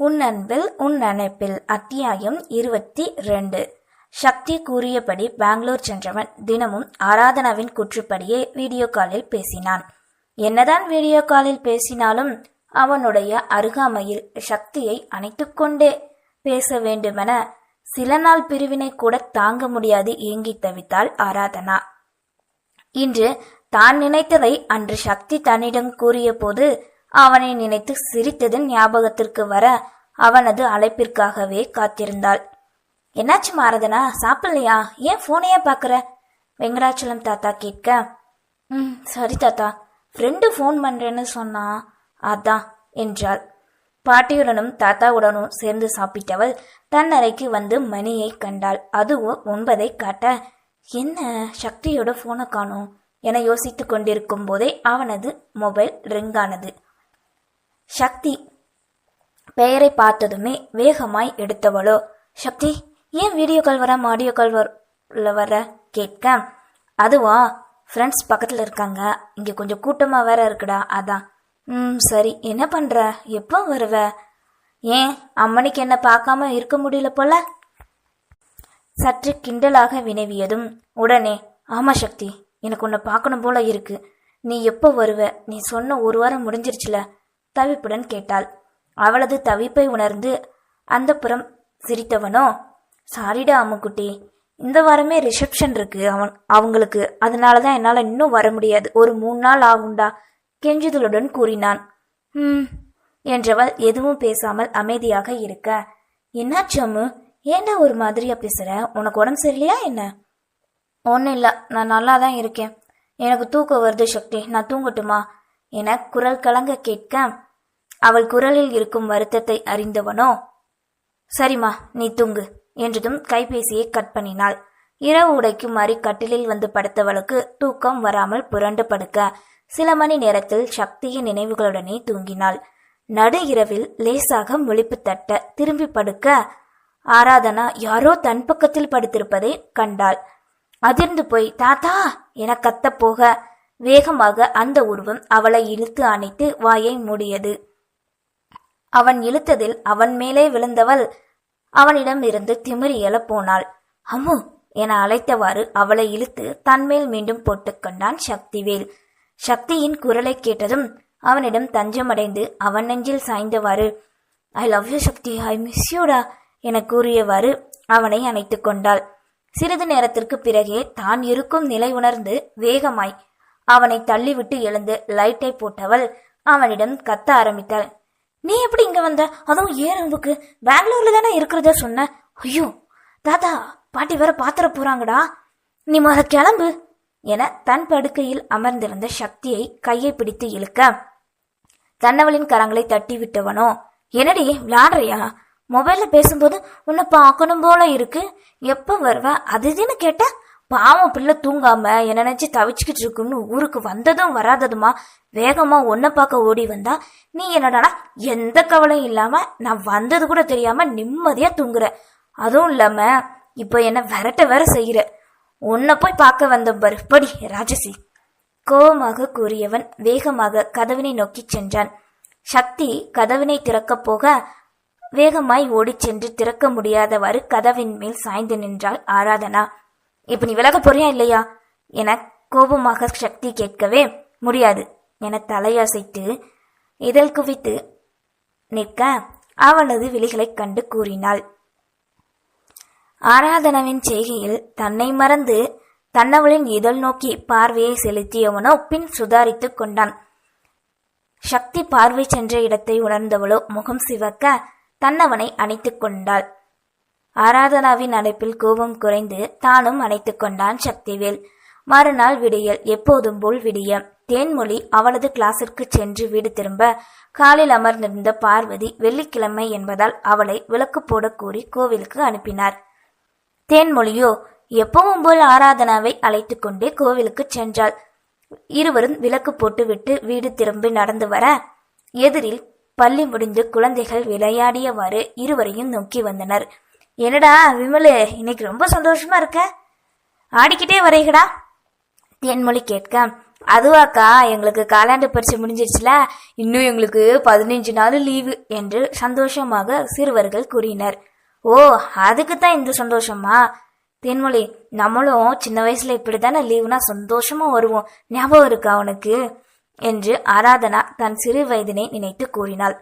உன் அன்பில் உன் நினைப்பில் அத்தியாயம் இருபத்தி ரெண்டு. சக்தி கூறியபடி பெங்களூர் சென்றவன் தினமும் ஆராதனாவின் கூற்றுப்படியே வீடியோ காலில் பேசினான். என்னதான் வீடியோ காலில் பேசினாலும் அவனுடைய அருகாமையில் சக்தியை அணைத்துக்கொண்டே பேச வேண்டுமென சில நாள் பிரிவினை கூட தாங்க முடியாது ஏங்கி தவித்தாள் ஆராதனா. இன்று தான் நினைத்ததை அன்று சக்தி தன்னிடம் கூறியபோது அவனை நினைத்து சிரித்தது ஞாபகத்திற்கு வர அவனது அழைப்பிற்காகவே காத்திருந்தாள். என்னாச்சு மாறதனா சாப்பிடலையா? ஏன் போனையே பாக்குற வெங்கடாச்சலம் தாத்தா கேட்க ம் சரி தாத்தா ஃப்ரெண்டு ஃபோன் பண்றேன்னு சொன்னா அதான் என்றாள். பாட்டியுடனும் தாத்தாவுடனும் சேர்ந்து சாப்பிட்டவள் தன் அறைக்கு வந்து மணியை கண்டாள். அதுவும் ஒன்பதை காட்ட என்ன சக்தியோட போனை காணும்? என யோசித்துக் கொண்டிருக்கும் போதே அவனது மொபைல் ரிங் ஆனது. சக்தி. பெயரை பார்த்ததுமே வேகமாய் எடுத்தவளோ. சக்தி ஏன் வீடியோ கால் வர ஆடியோ கால் வர வர? கேட்க. அதுவா? ஃப்ரெண்ட்ஸ் பக்கத்தில் இருக்காங்க. இங்கே கொஞ்சம் கூட்டமாக வேற இருக்குடா. அதான். ம் சரி. என்ன பண்ணுற எப்போ வருவ? ஏன்? அம்மனுக்கு என்ன பார்க்காம இருக்க முடியல போல? சற்று கிண்டலாக வினவியதும் உடனே ஆமா சக்தி எனக்கு உன்னை பார்க்கணும் போல இருக்கு. நீ எப்போ வருவ? நீ சொன்ன ஒரு வாரம் முடிஞ்சிருச்சுல. தவிப்புடன் கேட்டாள். அவளது தவிப்பை உணர்ந்து அந்த புறம் சிரித்தவனோ? சாரிடா அம்முக்குட்டி. இந்த வாரமே ரிசப்ஷன் இருக்கு. அவன் அவங்களுக்கு. அதனால தான் என்னால் இன்னும் வர முடியாது. ஒரு மூணு நாள் ஆகுண்டா கெஞ்சுதலுடன் கூறினான். ம் என்றவள் எதுவும் பேசாமல் அமைதியாக இருக்க. என்னாச்சு அம்மு? ஏன்டா ஒரு மாதிரியா பேசுற? உனக்கு உடம்பு சரியில்லையா என்ன? ஒன்றும் இல்லை. நான் நல்லா தான் இருக்கேன். எனக்கு தூக்கம் வருது சக்தி. நான் தூங்கட்டுமா? என குரல் கலங்க கேட்க அவள் குரலில் இருக்கும் வருத்தத்தை அறிந்தவனோ? சரிம்மா நீ தூங்கு என்றதும் கைபேசியை கட் பண்ணினாள். இரவு உடைக்கும் மாறி கட்டிலில் வந்து படுத்தவளுக்கு தூக்கம் வராமல் புரண்டு படுக்க சில மணி நேரத்தில் சக்தியின் நினைவுகளுடனே தூங்கினாள். நடு இரவில் லேசாக முழிப்பு தட்ட திரும்பி படுக்க ஆராதனா யாரோ தன் பக்கத்தில் படுத்திருப்பதை கண்டாள். அதிர்ந்து போய் தாத்தா என கத்தப்போக வேகமாக அந்த உருவம் அவளை இழுத்து அணைத்து வாயை மூடியது. அவன் இழுத்ததில் அவன் மேலே விழுந்தவள் அவனிடம் இருந்து திமிரி போனாள். அம்மு! என அழைத்தவாறு அவளை இழுத்து தன்மேல் மீண்டும் போட்டுக்கொண்டான் சக்திவேல். சக்தியின் குரலை கேட்டதும் அவனிடம் தஞ்சமடைந்து அவன் நெஞ்சில் சாய்ந்தவாறு I love you Sakthi. I miss யூடா என கூறியவாறு அவனை அணைத்து கொண்டாள். சிறிது நேரத்திற்கு பிறகே தான் இருக்கும் நிலை உணர்ந்து வேகமாய் அவனை தள்ளிவிட்டு எழுந்து லைட்டை போட்டவள் அவனிடம் கத்த ஆரம்பித்தாள். நீ எப்படி இங்க வந்த? அதுவும் ஏறும்புக்கு பெங்களூர்ல தானே இருக்கிறத சொன்ன? ஐயோ தாத்தா பாட்டி வேற பாத்திர போறாங்கடா. நீ முத கிளம்பு. என தன் படுக்கையில் அமர்ந்திருந்த சக்தியை கையை பிடித்து இழுக்க தன்னவளின் கரங்களை தட்டி விட்டவனோ என்னடி விளாடுறியா? மொபைல்ல பேசும்போது உன்னை பார்க்கணும் போல இருக்கு. எப்ப வருவ? அது இதுன்னு கேட்ட? பாவம் பிள்ளை தூங்காம என்ன நினைச்சு தவிச்சுக்கிட்டு இருக்குன்னு ஊருக்கு வந்ததும் வராததுமா? வேகமா ஒன்ன பார்க்க ஓடி வந்தா நீ என்னடானா எந்த கவலையும் இல்லாம நான் வந்தது கூட தெரியாம நிம்மதியா தூங்குற. அதுவும் இல்லாம இப்போ என்ன விரட்ட வேற செய்யற. உன்னை போய் பார்க்க வந்த பாரு. படி ராஜசி கோபமாக கூறியவன் வேகமாக கதவினை நோக்கி சென்றான். சக்தி கதவினை திறக்கப் போக வேகமாய் ஓடிச் சென்று திறக்க முடியாதவாறு கதவின் மேல் சாய்ந்து நின்றாள் ஆராதனா. இப்ப நீ விலக போறியா இல்லையா? என கோபமாக சக்தி கேட்கவே முடியாது. என தலையசைத்து இதழ் குவித்து நிற்க அவளது விழிகளைக் கண்டு கூறினாள். ஆராதனாவின் செய்கையில் தன்னை மறந்து தன்னவளின் இதழ் நோக்கி பார்வையை செலுத்தியவனோ பின் சுதாரித்துக் கொண்டான். சக்தி பார்வை சென்ற இடத்தை உணர்ந்தவளோ முகம் சிவக்க தன்னவனை அணைத்துக் கொண்டாள். ஆராதனாவின் அழைப்பில் கோபம் குறைந்து தானும் அணைத்துக் கொண்டான் சக்திவேல். மறுநாள் விடியல் எப்போதும் போல் விடிய தேன்மொழி அவளது கிளாஸிற்கு சென்று வீடு திரும்ப காலில் அமர்ந்திருந்த பார்வதி வெள்ளிக்கிழமை என்பதால் அவளை விளக்கு போட கூறி கோவிலுக்கு அனுப்பினார். தேன்மொழியோ எப்பவும் போல் ஆராதனாவை அழைத்து கொண்டே கோவிலுக்கு சென்றாள். இருவரும் விளக்கு போட்டுவிட்டு வீடு திரும்பி நடந்து வர எதிரில் பள்ளி முடிந்து குழந்தைகள் விளையாடியவாறு இருவரையும் நோக்கி வந்தனர். என்னடா விமலு இன்னைக்கு ரொம்ப சந்தோஷமா இருக்க? ஆடிக்கிட்டே வரைகடா தேன்மொழி கேட்க அதுவாக்கா எங்களுக்கு காலாண்டு பரிசு முடிஞ்சிருச்சுல இன்னும் எங்களுக்கு பதினைஞ்சு நாள் லீவு என்று சந்தோஷமாக சிறுவர்கள் கூறினர். ஓ அதுக்கு தான் இந்த சந்தோஷமா? தேன்மொழி நம்மளும் சின்ன வயசுல இப்படித்தானே லீவுனா சந்தோஷமா வருவோம். ஞாபகம் இருக்கா அவனுக்கு என்று ஆராதனா தன் சிறு வயதினை நினைத்து கூறினாள்.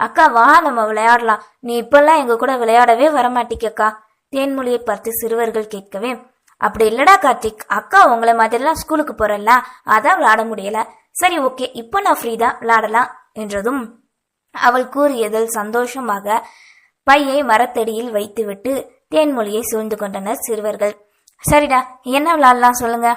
அக்கா வா நம்ம விளையாடலாம். நீ இப்பெல்லாம் எங்க கூட விளையாடவே வரமாட்டிக்கக்கா தேன்மொழியை பார்த்து சிறுவர்கள் கேட்கவே அப்படி இல்லடா கார்த்திக். அக்கா உங்களை மாதிரிலாம் ஸ்கூலுக்கு போறல்ல அதான் விளையாட முடியல. சரி ஓகே. இப்போ நான் ஃப்ரீ தான். விளையாடலாம். என்றதும் அவள் கூறியதில் சந்தோஷமாக பையை மரத்தடியில் வைத்துவிட்டு தேன்மொழியை சூழ்ந்து கொண்டனர் சிறுவர்கள். சரிடா என்ன விளாடலாம் சொல்லுங்க.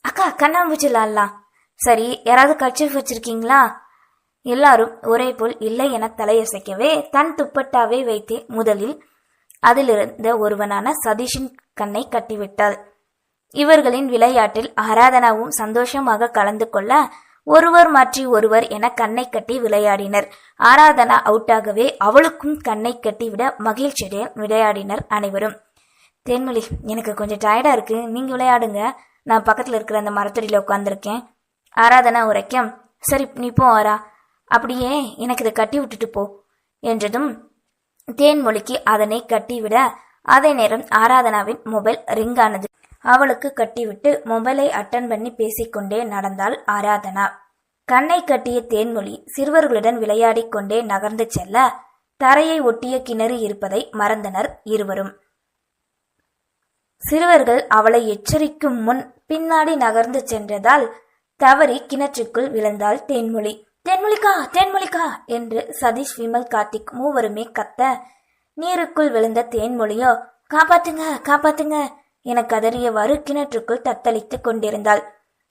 அக்கா கண்ணாம்பூச்சி விளாடலாம் சரி யாராவது கட்சி வச்சிருக்கீங்களா? எல்லாரும் ஒரே போல் இல்லை என தலையசைக்கவே தன் துப்பட்டாவை வைத்தே முதலில் அதிலிருந்த ஒருவனான சதீஷின் கண்ணை கட்டிவிட்டாள். இவர்களின் விளையாட்டில் ஆராதனாவும் சந்தோஷமாக கலந்து கொள்ள ஒருவர் மாற்றி ஒருவர் என கண்ணை கட்டி விளையாடினர். ஆராதனா அவுட்டாகவே அவளுக்கும் கண்ணை கட்டிவிட மகிழ்ச்சியுடன் விளையாடினர் அனைவரும். தென்மொழி எனக்கு கொஞ்சம் டயர்டா இருக்கு. நீங்க விளையாடுங்க. நான் பக்கத்துல இருக்கிற அந்த மரத்தடியில உட்காந்துருக்கேன் ஆராதனா உரைக்கம் சரி நீ போ ஆரா. அப்படியே எனக்கு இதை கட்டி விட்டுட்டு போ என்றதும் தேன்மொழிக்கு அதனை கட்டிவிட அதே நேரம் ஆராதனாவின் மொபைல் ரிங் ஆனது அவளுக்கு கட்டிவிட்டு மொபைலை அட்டன் பண்ணி பேசிக்கொண்டே நடந்தாள் ஆராதனா. கண்ணை கட்டிய தேன்மொழி சிறுவர்களுடன் விளையாடிக் கொண்டே நகர்ந்து செல்ல தரையை ஒட்டிய கிணறு இருப்பதை மறந்தனர் இருவரும். சிறுவர்கள் அவளை எச்சரிக்கும் முன் பின்னாடி நகர்ந்து சென்றதால் தவறி கிணற்றுக்குள் விழுந்தாள் தேன்மொழி தென்மொழிக்கா தேன்மொழிக்கா என்று சதீஷ் விமல் கார்த்திக் மூவருமே கத்த நீருக்குள் விழுந்த தேன்மொழியோ காப்பாத்துங்க காப்பாத்துங்க என கதறியவாறு கிணற்றுக்குள் தத்தளித்துக் கொண்டிருந்தாள்.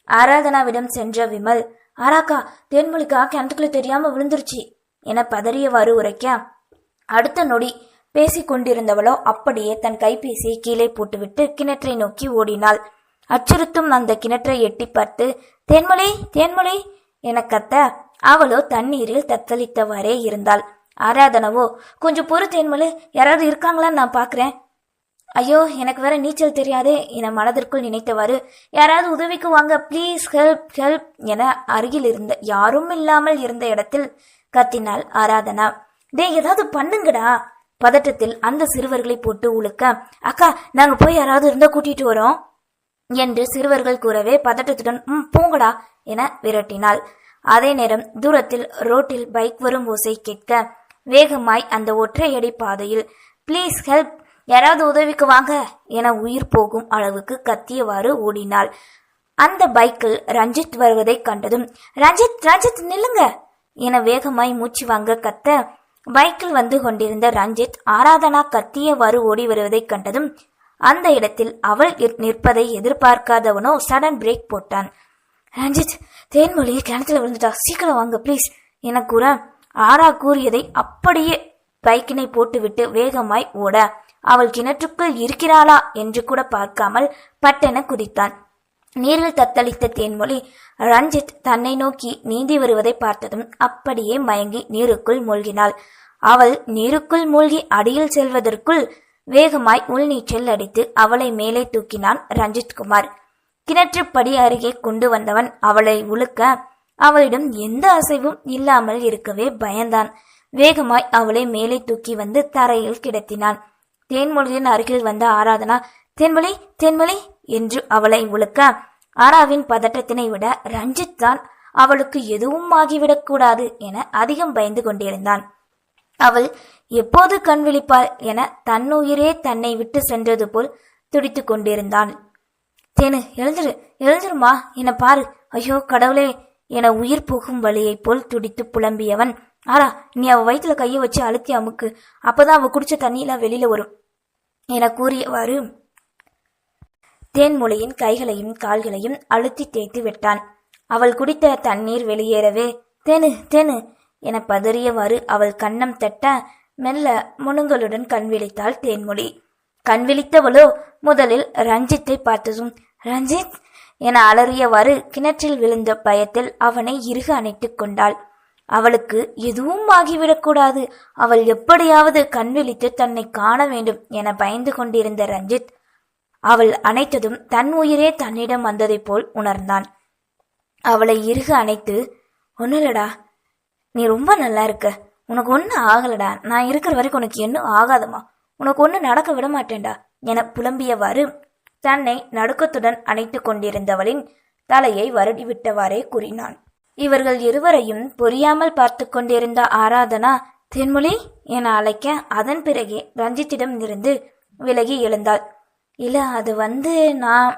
ஆராதனாவிடம் சென்ற விமல் ஆராக்கா தேன்மொழிக்கா கிணத்துக்குள்ள தெரியாம விழுந்துருச்சு என பதறியவாறு உரைக்க அடுத்த நொடி பேசிக் கொண்டிருந்தவளோ அப்படியே தன் கைபேசியை கீழே போட்டுவிட்டு கிணற்றை நோக்கி ஓடினாள். அச்சுறுத்தும் அந்த கிணற்றை எட்டி பார்த்து தேன்மொழி தேன்மொழி என கத்த அவளோ தண்ணீரில் தத்தளித்தவாறே இருந்தாள். ஆராதனவோ கொஞ்சம் பொறுத்தேன்மலு யாராவது இருக்காங்களான்னு நான் பாக்குறேன். ஐயோ எனக்கு வேற நீச்சல் தெரியாதே என மனதிற்குள் நினைத்தவாறு யாராவது உதவிக்கு வாங்க ப்ளீஸ் ஹெல்ப் ஹெல்ப் என அருகில் இருந்த யாரும் இல்லாமல் இருந்த இடத்தில் கத்தினாள் ஆராதனா. டே ஏதாவது பண்ணுங்கடா. பதட்டத்தில் அந்த சிறுவர்களை போட்டு உழுக்க அக்கா நாங்க போய் யாராவது இருந்தா கூட்டிட்டு வரோம்? என்று சிறுவர்கள் கூறவே பதட்டத்துடன் ம் போங்கடா என விரட்டினாள். அதே நேரம் தூரத்தில் ரோட்டில் பைக் வரும் ஓசை கேட்க வேகமாய் அந்த ஒற்றையடி பாதையில் ப்ளீஸ் ஹெல்ப் யாராவது உதவிக்கு வாங்க என உயிர் போகும் அளவுக்கு கத்தியவாறு ஓடினாள். அந்த பைக்கில் ரஞ்சித் வருவதை கண்டதும் ரஞ்சித் ரஞ்சித் நில்லுங்க என வேகமாய் மூச்சு வாங்க கத்த பைக்கில் வந்து கொண்டிருந்த ரஞ்சித் ஆராதனா கத்தியவாறு ஓடி வருவதைக் கண்டதும் அந்த இடத்தில் அவள் நிற்பதை எதிர்பார்க்காதவனோ சடன் பிரேக் போட்டான். ரஞ்சித் தேன்மொழியை கிணத்துல விழுந்துட்டா. சீக்கிரம் வாங்க ப்ளீஸ் என கூற ஆரா கூறியதை அப்படியே பைக்கினை போட்டுவிட்டு வேகமாய் ஓட அவள் கிணற்றுக்குள் இருக்கிறாளா? என்று கூட பார்க்காமல் பட்டென குதித்தான். நீரில் தத்தளித்த தேன்மொழி ரஞ்சித் தன்னை நோக்கி நீந்தி வருவதை பார்த்ததும் அப்படியே மயங்கி நீருக்குள் மூழ்கினாள். அவள் நீருக்குள் மூழ்கி அடியில் செல்வதற்குள் வேகமாய் உள்நீச்சல் அடித்து அவளை மேலே தூக்கினான் ரஞ்சித் குமார். கிணற்றுப்படி அருகே கொண்டு வந்தவன் அவளை உழுக்க அவளிடம் எந்த அசைவும் இல்லாமல் இருக்கவே பயந்தான். வேகமாய் அவளை மேலே தூக்கி வந்து தரையில் கிடத்தினான். தேன்மொழியின் அருகில் வந்த ஆராதனா தேன்மொழி தேன்மொழி என்று அவளை உழுக்க ஆராவின் பதட்டத்தினை விட ரஞ்சித் தான் அவளுக்கு எதுவும் ஆகிவிடக்கூடாது என அதிகம் பயந்து கொண்டிருந்தான். அவள் எப்போது கண் விழிப்பாள் என தன்னுயிரே தன்னை விட்டு சென்றது போல் துடித்து கொண்டிருந்தான். தேனு எழுந்துரு எழுந்துருமா? என பாரு. ஐயோ கடவுளே. என உயிர் போகும் வழியைப் போல் துடித்து புலம்பியவன். ஆரா நீ அவ வயிற்றுல கையை வச்சு அழுத்தி அமுக்கு. அப்பதான் அவ குடிச்ச தண்ணியெல்லாம் வெளியில வரும். என கூறியவாறு தேன்மொழியின் கைகளையும் கால்களையும் அழுத்தி தேய்த்து விட்டான். அவள் குடித்த தண்ணீர் வெளியேறவே தேனு தேனு என பதறியவாறு அவள் கன்னம் தட்ட மெல்ல முனுங்களுடன் கண் விழித்தாள் தேன்மொழி. கண் விழித்தவளோ முதலில் ரஞ்சித்தை பார்த்ததும் ரஞ்சித்! என அலறியவாறு கிணற்றில் விழுந்த பயத்தில் அவனை இறுக அணைத்துக் கொண்டாள். அவளுக்கு எதுவும் ஆகிவிடக்கூடாது அவள் எப்படியாவது கண் விழித்து தன்னை காண வேண்டும் என பயந்து கொண்டிருந்த ரஞ்சித் அவள் அனைத்ததும் தன் உயிரே தன்னிடம் வந்ததைப் போல் உணர்ந்தான். அவளை இறுக அணைத்து ஒன்னுலடா நீ ரொம்ப நல்லா இருக்க. உனக்கு ஒன்றும் ஆகலடா. நான் இருக்கிற வரைக்கும் உனக்கு இன்னும் ஆகாதம்மா. உனக்கு ஒன்று நடக்க விட மாட்டேன்டா என புலம்பியவாறு தன்னை நடுக்கத்துடன் அணைத்து கொண்டிருந்தவளின் தலையை வருடிவிட்டவாறே கூறினான். இவர்கள் இருவரையும் புரியாமல் பார்த்து கொண்டிருந்த ஆராதனா தென்மொழி என அழைக்க அதன் பிறகே ரஞ்சித்திடம் இருந்து விலகி எழுந்தாள். இல்ல அது வந்து நான்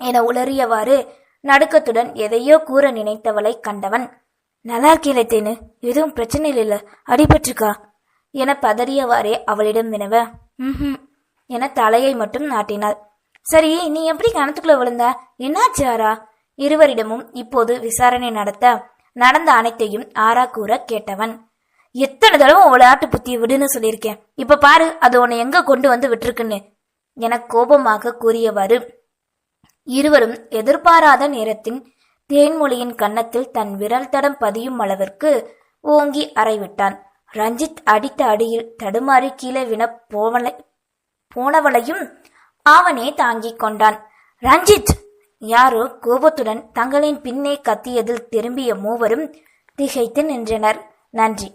என உளறியவாறு நடுக்கத்துடன் எதையோ கூற நினைத்தவளை கண்டவன் நல்லா இருக்கீங்களே தேனு எதுவும் பிரச்சனை இல்ல அடிபட்டிருக்கா? என பதறியவாறே அவளிடம் வினவ ம் என தலையை மட்டும் நாட்டினாள். சரி நீ எப்படி கணத்துக்குள்ள விழுந்த? என்னாச்சு ஆரா? இருவரிடமும் இப்போது விசாரணை நடத்த நடந்த அனைத்தையும் ஆரா கூற கேட்டவன் எத்தனை தடவை விளையாட்டு புத்தியை விடுன்னு சொல்லியிருக்கேன். இப்ப பாரு அது உன்னை எங்க கொண்டு வந்து விட்டுருக்குன்னு என கோபமாக கூறியவாறு இருவரும் எதிர்பாராத நேரத்தின் தேன்மொழியின் கன்னத்தில் தன் விரல் தடம் பதியும் அளவிற்கு ஓங்கி அறைவிட்டான். ரஞ்சித் அடித்த அடியில் தடுமாறி கீழே வின போவலை போனவளையும் அவனே தாங்கிக் கொண்டான். ரஞ்சித்! யாரோ கோபத்துடன் தங்களின் பின்னே கத்தியதில் திரும்பிய மூவரும் திகைத்து நின்றனர். நன்றி.